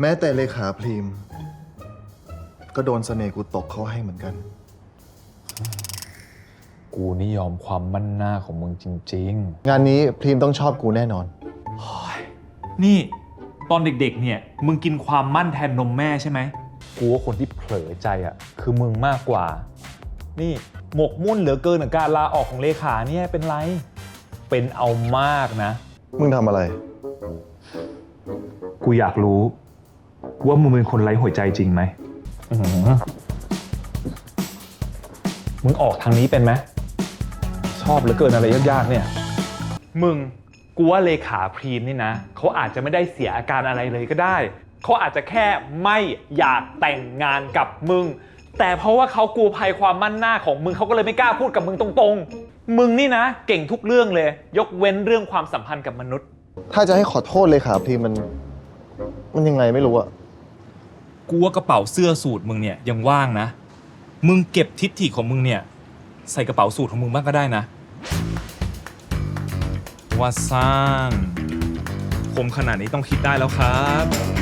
แม้แต่เลขาพรีม ก็โดนเสน่ห์กูตกเขาให้เหมือนกัน กูนี่ยอมความมั่นหน้าของมึงจริง งานนี้พรีมต้องชอบกูแน่นอน นี่ตอนเด็กๆ เนี่ย มึงกินความมั่นแทนนมแม่ใช่ไหม ๆ กูว่าคนที่เผลอใจอะ คือมึงมากกว่า นี่หมกมุ่นเหลือเกินกับการลาออกของเลขาเนี่ยเป็นไร เป็นเอามากนะ มึงทำอะไร กูอยากรู้ ว่ามึงเป็นคนไร้หัวใจจริงไหมอื้อหือมึงออกทางนี้เป็นไหมชอบเหลือเกินอะไรยากๆเนี่ย มึงกูว่าเลขาพรีมนี่นะเขาอาจจะไม่ได้เสียอาการอะไรเลยก็ได้เขาอาจจะแค่ไม่อยากแต่งงานกับมึง แต่เพราะว่าเขากลัวภัยความมั่นหน้าของมึงเขาก็เลยไม่กล้าพูดกับมึงตรงๆ มึงนี่นะ เก่งทุกเรื่องเลย ยกเว้นเรื่องความสัมพันธ์กับมนุษย์ ถ้าจะให้ขอโทษเลขาพรีมมัน มันยังไงไม่รู้อะ กูว่ากระเป๋าเสื้อสูตรมึงเนี่ยยังว่างนะ มึงเก็บทิฏฐิของมึงเนี่ย ใส่กระเป๋าสูตรของมึงบ้างก็ได้นะว่าสร้าง ผมขนาดนี้ต้องคิดได้แล้วครับ